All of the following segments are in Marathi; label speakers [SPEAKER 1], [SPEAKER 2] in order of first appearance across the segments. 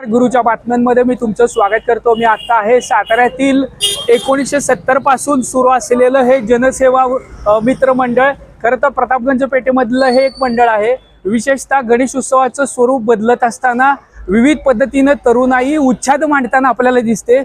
[SPEAKER 1] गुरुच्या बातम्यांमध्ये मी तुमचं स्वागत करतो. मी आता आहे साताऱ्यातील एकोणीसशे सत्तरपासून सुरू असलेलं हे जनसेवा मित्र मंडळ खरं तर प्रतापगंज पेठेमधलं हे एक मंडळ आहे. विशेषतः गणेश उत्सवाचं स्वरूप बदलत असताना विविध पद्धतीनं तरुणाई उच्छाद मांडताना आपल्याला दिसते.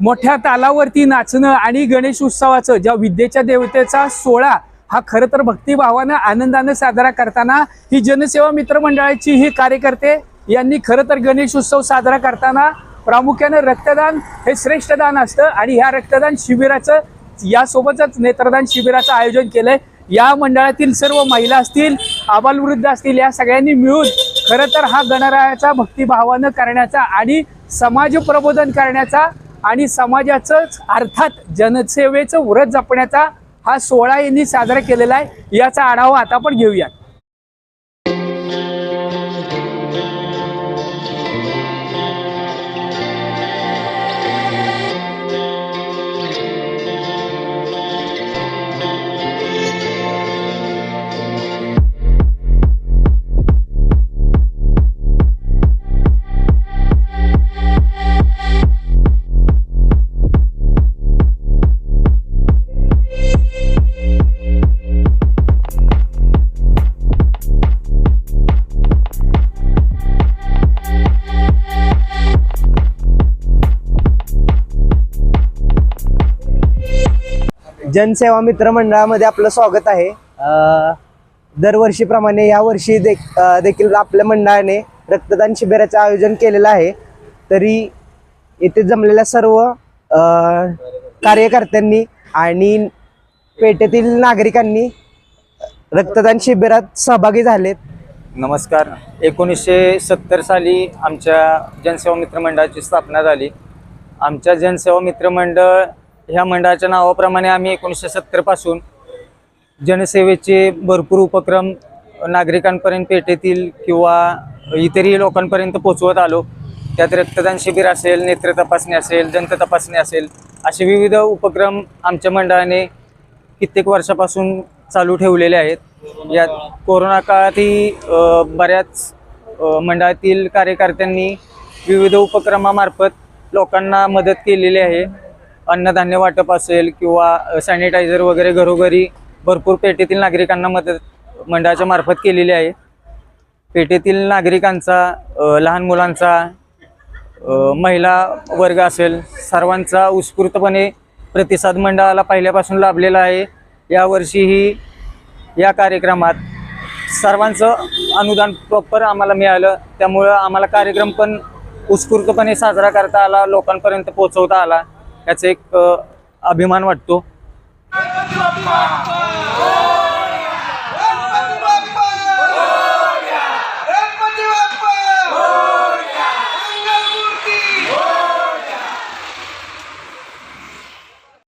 [SPEAKER 1] मोठ्या तालावरती नाचणं आणि गणेश उत्सवाचं ज्या विद्येच्या देवतेचा सोहळा हा खरं तर भक्तिभावानं आनंदानं साजरा करताना ही जनसेवा मित्र मंडळाची ही कार्यकर्ते यांनी खरं तर गणेश उत्सव साजरा करताना प्रामुख्याने रक्तदान हे श्रेष्ठ दान असतं आणि ह्या रक्तदान शिबिराचं यासोबतच नेत्रदान शिबिराचं आयोजन केलंय. या मंडळातील सर्व महिला असतील आबालवृद्ध असतील या सगळ्यांनी मिळून खरं तर हा गणरायाचा भक्तिभावानं करण्याचा आणि समाज प्रबोधन करण्याचा आणि समाजाचं अर्थात जनसेवेचं व्रत जपण्याचा हा सोहळा यांनी साजरा केलेला आहे. याचा आढावा आता आपण घेऊयात.
[SPEAKER 2] जनसेवा मित्र मंडळामध्ये आपलं स्वागत आहे. दरवर्षीप्रमाणे यावर्षी दे देखील आपल्या मंडळाने रक्तदान शिबिराचं आयोजन केलेलं आहे. तरी येथे जमलेल्या सर्व कार्यकर्त्यांनी आणि पेठेतील नागरिकांनी रक्तदान शिबिरात सहभागी झालेत.
[SPEAKER 3] नमस्कार. एकोणीसशे सत्तर साली आमच्या जनसेवा मित्र मंडळाची स्थापना झाली. आमच्या जनसेवा मित्र मंडळ ह्या मंडळाच्या नावाप्रमाणे आम्ही एकोणीसशे सत्तरपासून जनसेवेचे भरपूर उपक्रम नागरिकांपर्यंत पेठेतील किंवा इतरही लोकांपर्यंत पोचवत आलो. त्यात रक्तदान शिबिर असेल नेत्र तपासणी असेल दंत तपासणी असेल असे विविध उपक्रम आमच्या मंडळाने कित्येक वर्षापासून चालू ठेवलेले आहेत. यात कोरोना काळातही बऱ्याच मंडळातील कार्यकर्त्यांनी विविध उपक्रमामार्फत लोकांना मदत केलेली आहे. अन्नधान्य वाटप असेल किंवा सॅनिटायझर वगैरे घरोघरी भरपूर पेठेतील नागरिकांना मदत मंडळाच्या मार्फत केलेली आहे. पेठेतील नागरिकांचा लहान मुलांचा महिला वर्ग असेल सर्वांचा उत्स्फूर्तपणे प्रतिसाद मंडळाला पहिल्यापासून लाभलेला आहे. यावर्षीही या कार्यक्रमात सर्वांचं अनुदान प्रॉपर आम्हाला मिळालं. त्यामुळं आम्हाला कार्यक्रम पण उत्स्फूर्तपणे साजरा करता आला लोकांपर्यंत पोचवता आला. याचा एक अभिमान वाटतो.